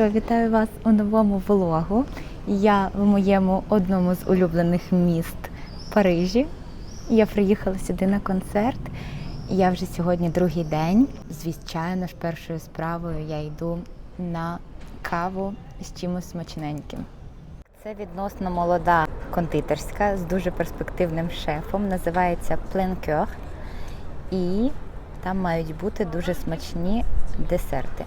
що, вітаю вас у новому влогу. Я в моєму одному з улюблених міст Парижі. Я приїхала сюди на концерт. Я вже сьогодні другий день. Звичайно ж, першою справою я йду на каву з чимось смачненьким. Це відносно молода кондитерська з дуже перспективним шефом. Називається Plencoeur. І там мають бути дуже смачні десерти.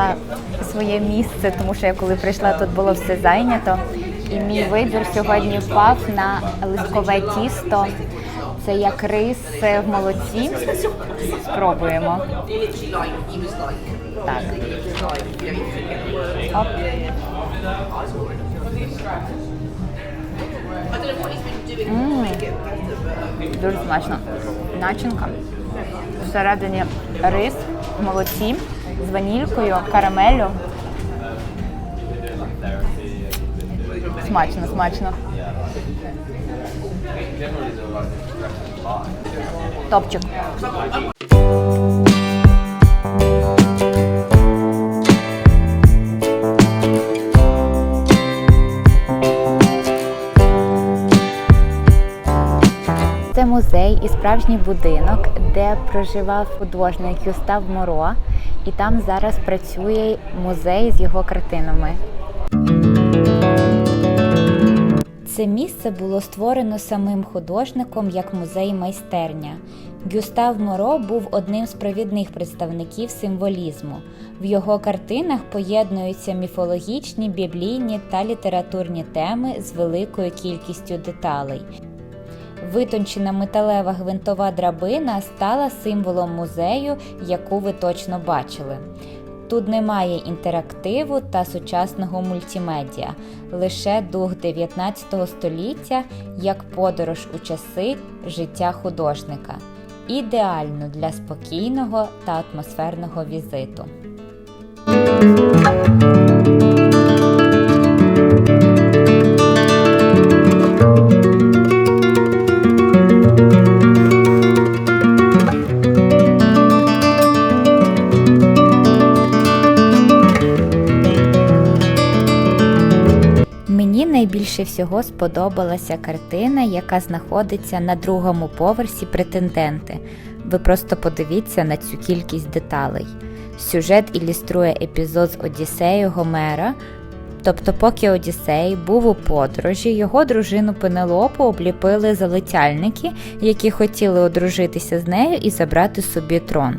Знайшла своє місце, тому що я коли прийшла, тут було все зайнято. І мій вибір сьогодні впав на листкове тісто. Це як рис в молоці. Спробуємо. Так. Оп. М, Дуже смачно. Начинка. Всередині рис в молоці з ванількою, карамеллю. Смачно, смачно. Топчик. Це музей і справжній будинок, де проживав художник Юстав Моро, і там зараз працює музей з його картинами. Це місце було створено самим художником як музей-майстерня. Гюстав Моро був одним з провідних представників символізму. В його картинах поєднуються міфологічні, біблійні та літературні теми з великою кількістю деталей. Витончена металева гвинтова драбина стала символом музею, яку ви точно бачили. Тут немає інтерактиву та сучасного мультимедіа, лише дух 19 століття як подорож у часи життя художника. Ідеально для спокійного та атмосферного візиту. Найбільше всього сподобалася картина, яка знаходиться на другому поверсі претенденти. Ви просто подивіться на цю кількість деталей. Сюжет ілюструє епізод з Одіссею Гомера. Тобто, поки Одіссей був у подорожі, його дружину Пенелопу обліпили залицяльники, які хотіли одружитися з нею і забрати собі трон.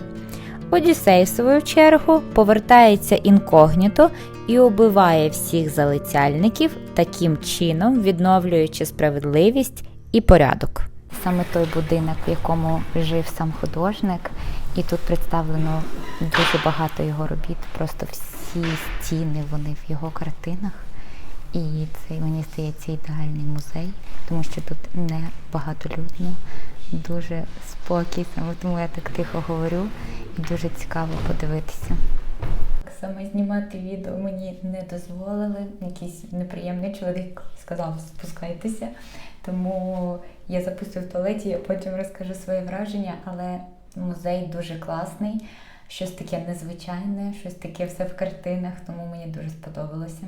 Одіссей, в свою чергу, повертається інкогніто і убиває всіх залицяльників, таким чином відновлюючи справедливість і порядок. Саме той будинок, в якому жив сам художник, і тут представлено дуже багато його робіт. Просто всі стіни вони в його картинах. І це мені здається ідеальний музей, тому що тут не багатолюдно, дуже спокій, тому я так тихо говорю і дуже цікаво подивитися. Саме знімати відео мені не дозволили. Якийсь неприємний чоловік сказав спускайтеся. Тому я записую в туалеті, а потім розкажу свої враження, але музей дуже класний, щось таке незвичайне, щось таке все в картинах, тому мені дуже сподобалося.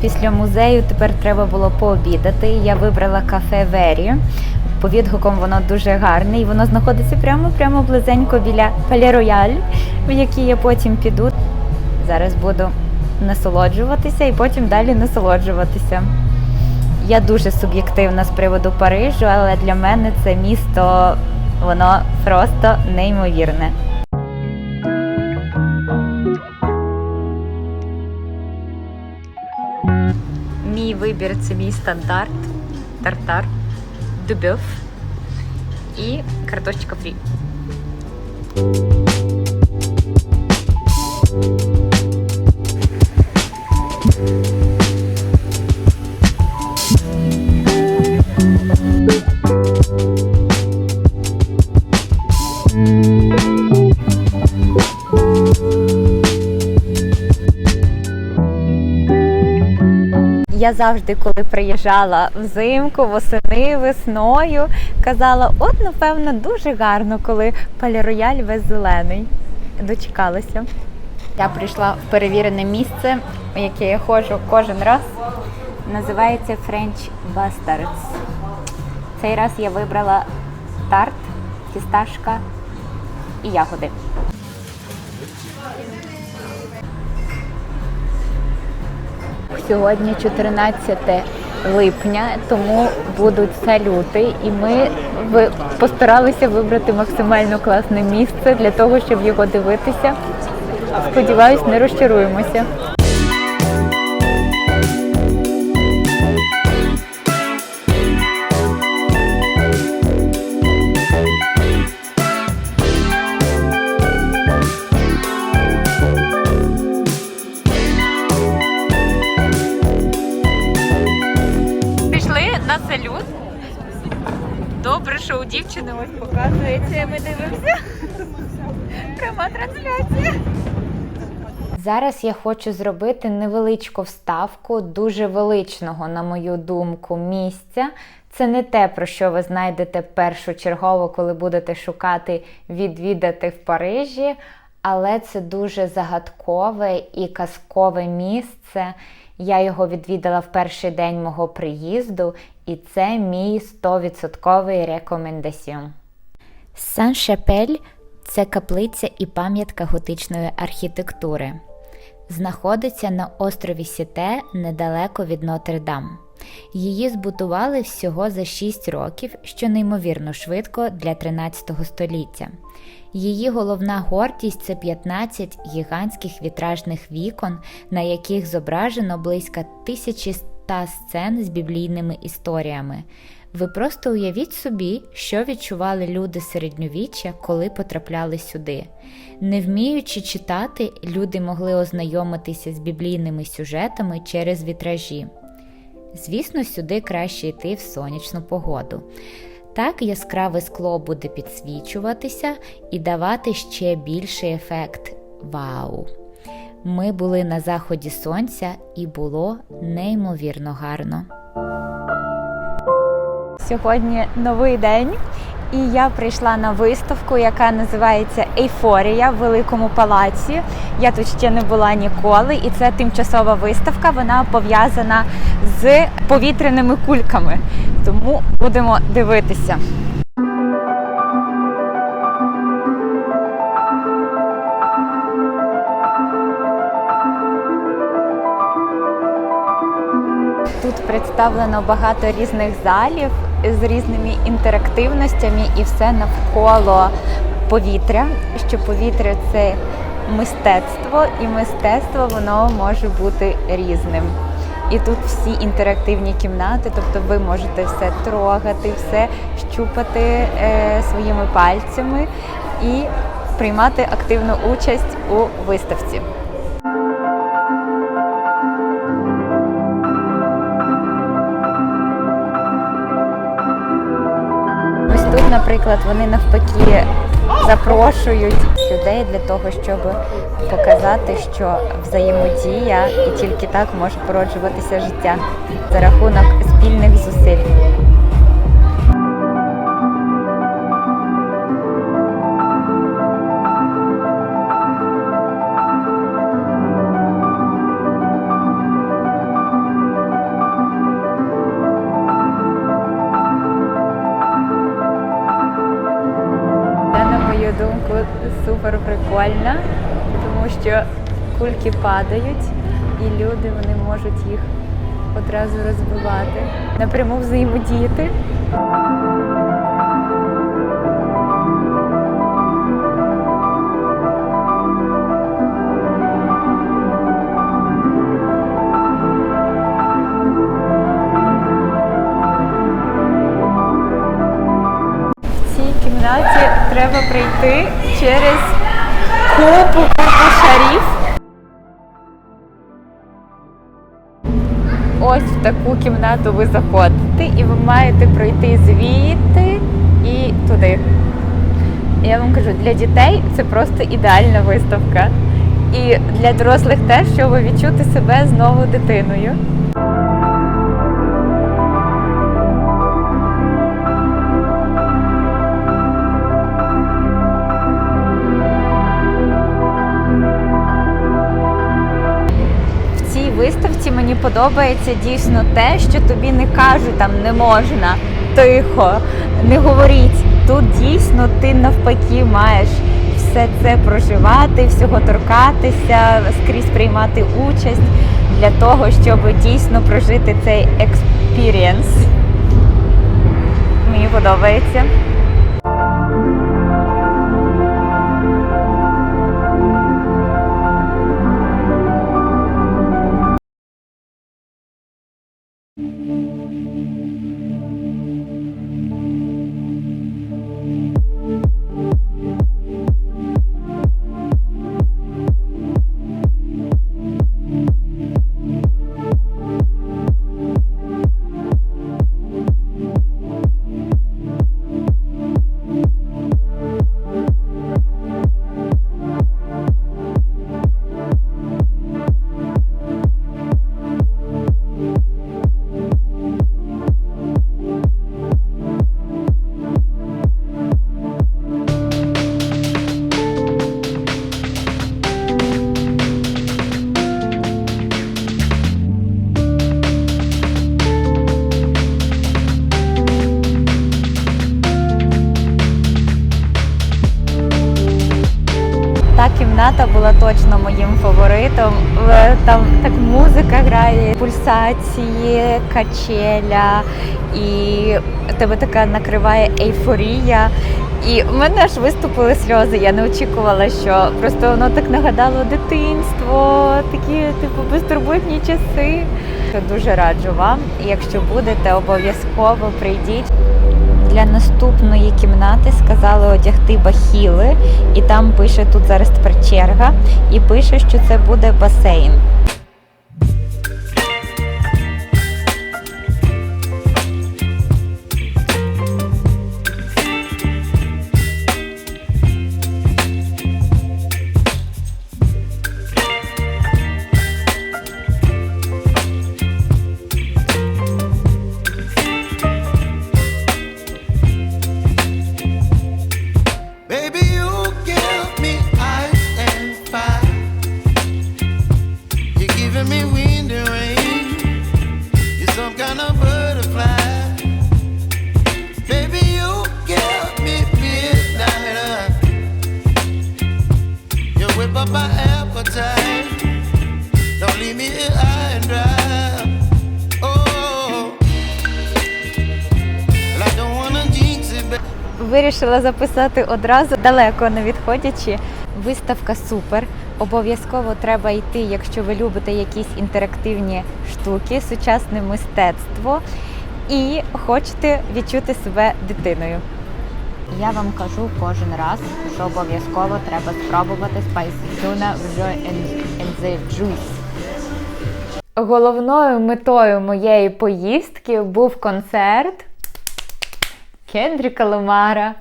Після музею тепер треба було пообідати. Я вибрала кафе Вері. По відгукам воно дуже гарне і воно знаходиться прямо прямо близенько біля Пале Рояль, в який я потім піду. Зараз буду насолоджуватися і потім далі насолоджуватися. Я дуже суб'єктивна з приводу Парижу, але для мене це місто воно просто неймовірне. Вибір це мій стандарт, тартар, дубьов і картошечка фрі. Я завжди, коли приїжджала взимку, восени, весною, казала: от, напевно, дуже гарно, коли палірояль весь зелений. Дочекалася. Я прийшла в перевірене місце, в яке я ходжу кожен раз. Називається French Bastards. Цей раз я вибрала тарт, фісташка і ягоди. Сьогодні 14 липня, тому будуть салюти, і ми постаралися вибрати максимально класне місце для того, щоб його дивитися. Сподіваюсь, не розчаруємося. Зараз я хочу зробити невеличку вставку дуже величного, на мою думку, місця. Це не те, про що ви знайдете першочергово, коли будете шукати відвідати в Парижі, але це дуже загадкове і казкове місце. Я його відвідала в перший день мого приїзду, і це мій 100% рекомендаціон. Сан-Шапель це каплиця і пам'ятка готичної архітектури. Знаходиться на острові Сіте недалеко від Нотр-Дам. Її збудували всього за 6 років, що неймовірно швидко для 13 століття. Її головна гордість це 15 гігантських вітражних вікон, на яких зображено близько 1100 сцен з біблійними історіями. Ви просто уявіть собі, що відчували люди середньовіччя, коли потрапляли сюди. Не вміючи читати, люди могли ознайомитися з біблійними сюжетами через вітражі. Звісно, сюди краще йти в сонячну погоду. Так яскраве скло буде підсвічуватися і давати ще більший ефект вау. Ми були на заході сонця і було неймовірно гарно. Сьогодні новий день, і я прийшла на виставку, яка називається Ейфорія в Великому палаці. Я тут ще не була ніколи, і це тимчасова виставка. Вона пов'язана з повітряними кульками. Тому будемо дивитися. Тут представлено багато різних залів з різними інтерактивностями і все навколо повітря. Що повітря це мистецтво, і мистецтво воно може бути різним. І тут всі інтерактивні кімнати, тобто ви можете все трогати, все щупати е, своїми пальцями і приймати активну участь у виставці. Наприклад, вони навпаки запрошують людей для того, щоб показати, що взаємодія і тільки так може породжуватися життя за рахунок спільних зусиль. Кульки падають, і люди вони можуть їх одразу розбивати, напряму взаємодіяти. Треба прийти через купу купу шарів. Таку кімнату ви заходите і ви маєте пройти звідти і туди. Я вам кажу, для дітей це просто ідеальна виставка. І для дорослих теж, щоб відчути себе знову дитиною. Виставці мені подобається дійсно те, що тобі не кажуть там не можна, тихо, не говоріть. Тут дійсно ти навпаки маєш все це проживати, всього торкатися, скрізь приймати участь для того, щоб дійсно прожити цей експірієнс. Мені подобається. Та була точно моїм фаворитом. Там так музика грає, пульсації, качеля, і тебе така накриває ейфорія. І в мене аж виступили сльози. Я не очікувала, що просто воно так нагадало дитинство, такі типу безтурботні часи. Дуже раджу вам. І Якщо будете, обов'язково прийдіть. Для наступної кімнати сказали одягти бахіли, і там пише тут зараз тепер черга, і пише, що це буде басейн. Up my appetite. Don't leave me high and dry. Oh. Вирішила записати одразу далеко не відходячи. Виставка супер. Обов'язково треба йти, якщо ви любите якісь інтерактивні штуки, сучасне мистецтво і хочете відчути себе дитиною. Я вам кажу кожен раз, що обов'язково треба спробувати Spicy Tuna in the juice. Головною метою моєї поїздки був концерт Кендріка Ламара.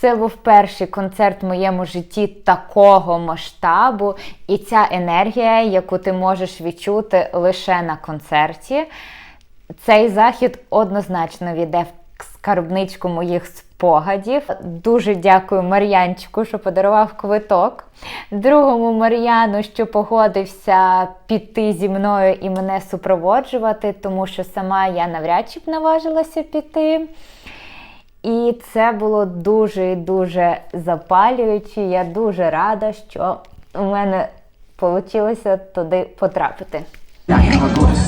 Це був перший концерт в моєму житті такого масштабу, і ця енергія, яку ти можеш відчути лише на концерті. Цей захід однозначно війде в скарбничку моїх спогадів. Дуже дякую Мар'янчику, що подарував квиток. Другому Мар'яну, що погодився піти зі мною і мене супроводжувати, тому що сама я навряд чи б наважилася піти. І це було дуже і дуже запалююче. Я дуже рада, що у мене вийшло туди потрапити.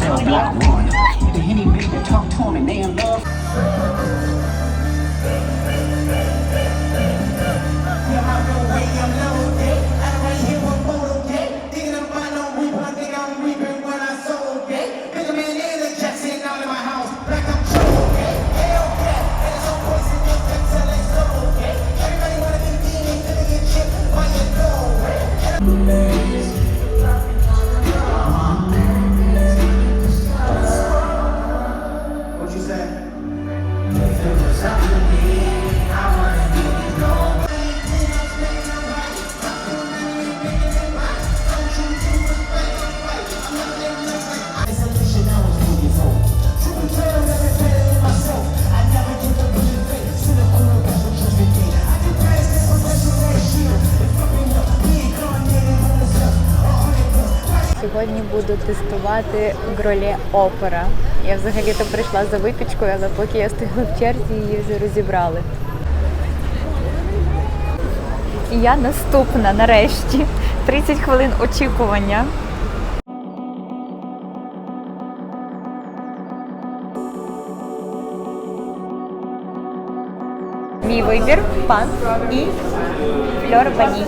cells like one. The henny make the talk to him and they in love. Буду тестувати гроле опера. Я взагалі-то прийшла за випічкою, але поки я стояла в черзі, її вже розібрали. І я наступна нарешті. 30 хвилин очікування. Мій вибір пан і фльор ваніль.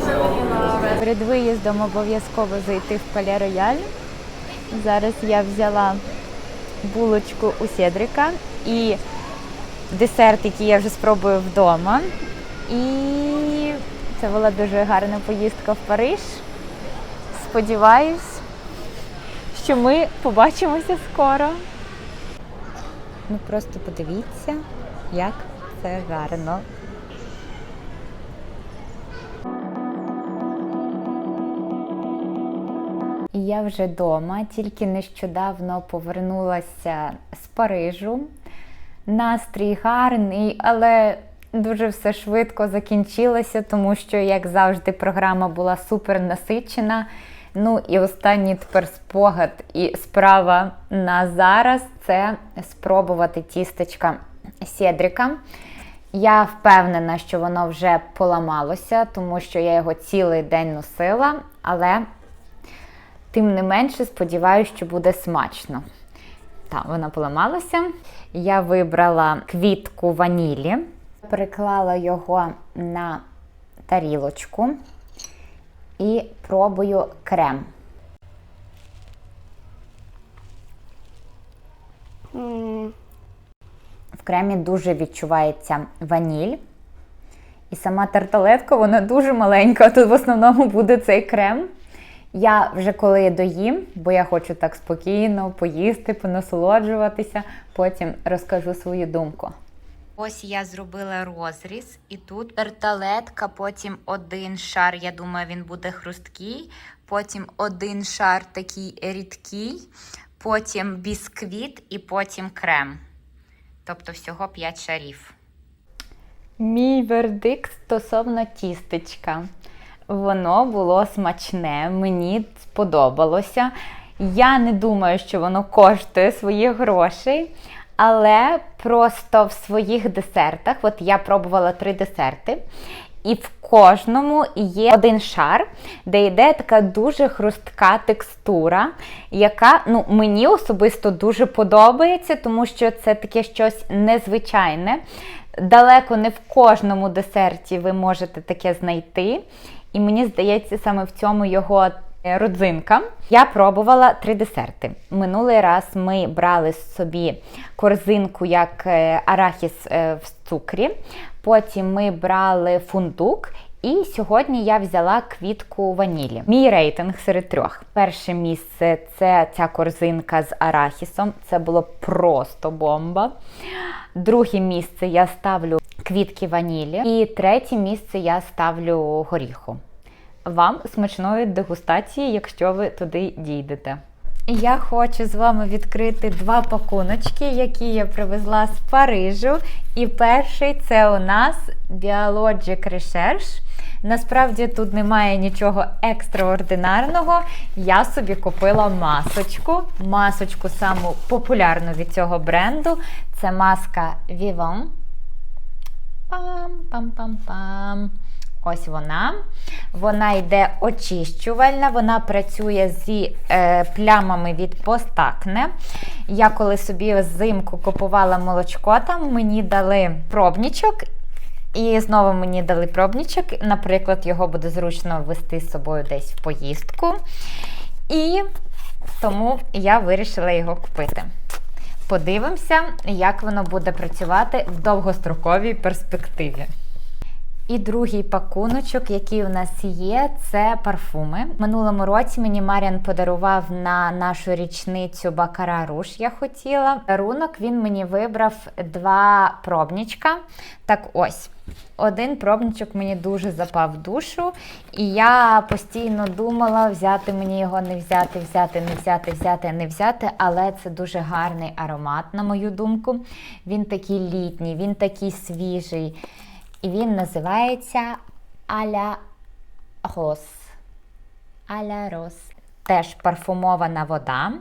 Перед виїздом обов'язково зайти в Пале Рояль. Зараз я взяла булочку у Седрика і десерт, який я вже спробую вдома. І це була дуже гарна поїздка в Париж. Сподіваюсь, що ми побачимося скоро. Ну просто подивіться, як це гарно. Я вже вдома, тільки нещодавно повернулася з Парижу. Настрій гарний, але дуже все швидко закінчилося, тому що, як завжди, програма була супер насичена. Ну і останній тепер спогад і справа на зараз це спробувати тістечка Седрика. Я впевнена, що воно вже поламалося, тому що я його цілий день носила, але тим не менше сподіваюся, що буде смачно. Так, вона поламалася. Я вибрала квітку ванілі, переклала його на тарілочку і пробую крем. В кремі дуже відчувається ваніль. І сама тарталетка, вона дуже маленька. Тут в основному буде цей крем. Я вже коли доїм, бо я хочу так спокійно поїсти, понасолоджуватися, потім розкажу свою думку. Ось я зробила розріз, і тут тарталетка, потім один шар, я думаю, він буде хрусткий, потім один шар такий рідкий, потім бісквіт і потім крем. Тобто всього 5 шарів. Мій вердикт стосовно тістечка. Воно було смачне, мені сподобалося. Я не думаю, що воно коштує своїх грошей, але просто в своїх десертах, от я пробувала три десерти, і в кожному є один шар, де йде така дуже хрустка текстура, яка ну, мені особисто дуже подобається, тому що це таке щось незвичайне. Далеко не в кожному десерті ви можете таке знайти. І мені здається, саме в цьому його е, родзинка. Я пробувала три десерти. Минулий раз ми брали собі корзинку як е, арахіс е, в цукрі. Потім ми брали фундук. І сьогодні я взяла квітку ванілі. Мій рейтинг серед трьох. Перше місце це ця корзинка з арахісом. Це було просто бомба. Друге місце я ставлю квітки ванілі. І третє місце я ставлю горіху. Вам смачної дегустації, якщо ви туди дійдете. Я хочу з вами відкрити два пакуночки, які я привезла з Парижу. І перший це у нас Biologic Research. Насправді тут немає нічого екстраординарного. Я собі купила масочку. Масочку саму популярну від цього бренду. Це маска Vivant. Пам-пам-пам-пам. Ось вона. Вона йде очищувальна, вона працює зі е, плямами від постакне. Я коли собі взимку купувала молочко, там мені дали пробнічок. І знову мені дали пробнічок. Наприклад, його буде зручно вести з собою десь в поїздку. І тому я вирішила його купити. Подивимося, як воно буде працювати в довгостроковій перспективі. І другий пакуночок, який у нас є, це парфуми. Минулому році мені Маріан подарував на нашу річницю Бакара Руш. Я хотіла. Рунок він мені вибрав два пробнічка. Так ось. Один пробничок мені дуже запав в душу, і я постійно думала, взяти мені його, не взяти, взяти, не взяти, взяти, не взяти. Але це дуже гарний аромат, на мою думку. Він такий літній, він такий свіжий. І він називається Аля Рос. Аля Рос. теж парфумована вода.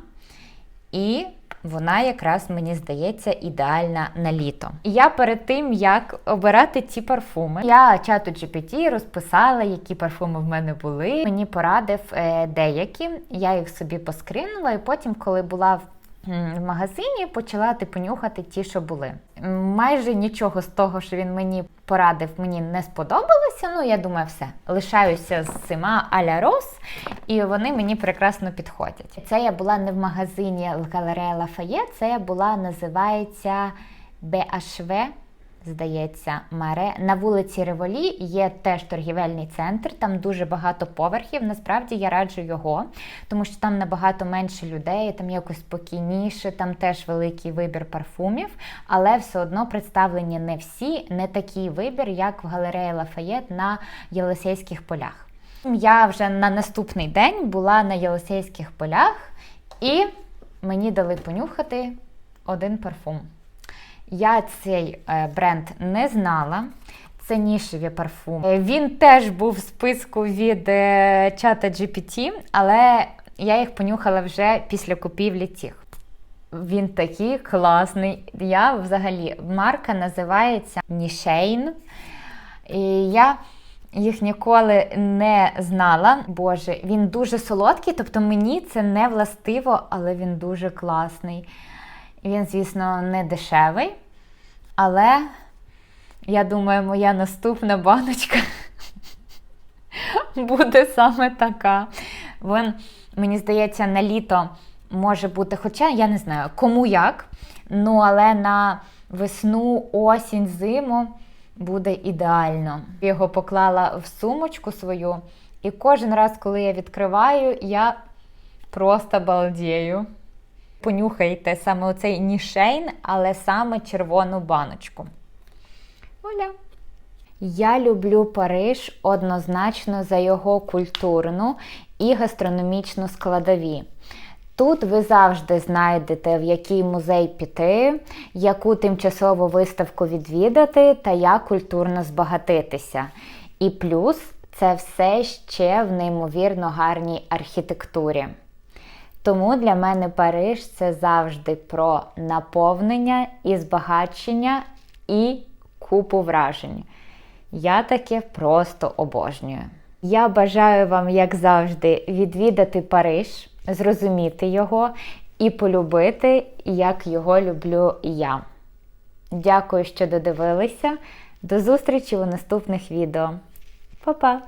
І вона якраз мені здається ідеальна на літо. І я перед тим як обирати ці парфуми, я чату GPT розписала, які парфуми в мене були. Мені порадив е, деякі. Я їх собі поскринула, і потім, коли була в в магазині, почала типу нюхати ті, що були. Майже нічого з того, що він мені порадив, мені не сподобалося. Ну, я думаю, все. Лишаюся з цими а-ля Рос, і вони мені прекрасно підходять. Це я була не в магазині Галерея Лафає, це я була, називається BHV, здається, Маре. На вулиці Револі є теж торгівельний центр, там дуже багато поверхів. Насправді я раджу його, тому що там набагато менше людей, там якось спокійніше, там теж великий вибір парфумів, але все одно представлені не всі, не такий вибір, як в галереї Лафаєт на Єлисейських полях. Я вже на наступний день була на Єлисейських полях, і мені дали понюхати один парфум. Я цей е, бренд не знала. Це нішеві парфуми. Е, Він теж був в списку від е, чата GPT, але я їх понюхала вже після купівлі цих. Він такий класний. Я взагалі марка називається Нішейн. І я їх ніколи не знала. Боже, він дуже солодкий, тобто мені це не властиво, але він дуже класний. Він, звісно, не дешевий. Але я думаю, моя наступна баночка буде саме така. Він, мені здається, на літо може бути, хоча я не знаю, кому як. Ну, але на весну, осінь, зиму буде ідеально. Його поклала в сумочку свою, і кожен раз, коли я відкриваю, я просто балдію. Понюхайте саме оцей нішейн, але саме червону баночку. Оля. Я люблю Париж однозначно за його культурну і гастрономічну складові. Тут ви завжди знайдете, в який музей піти, яку тимчасову виставку відвідати та як культурно збагатитися. І плюс це все ще в неймовірно гарній архітектурі. Тому для мене Париж це завжди про наповнення і збагачення і купу вражень. Я таке просто обожнюю. Я бажаю вам, як завжди, відвідати Париж, зрозуміти його і полюбити, як його люблю я. Дякую, що додивилися. До зустрічі у наступних відео. Па-па!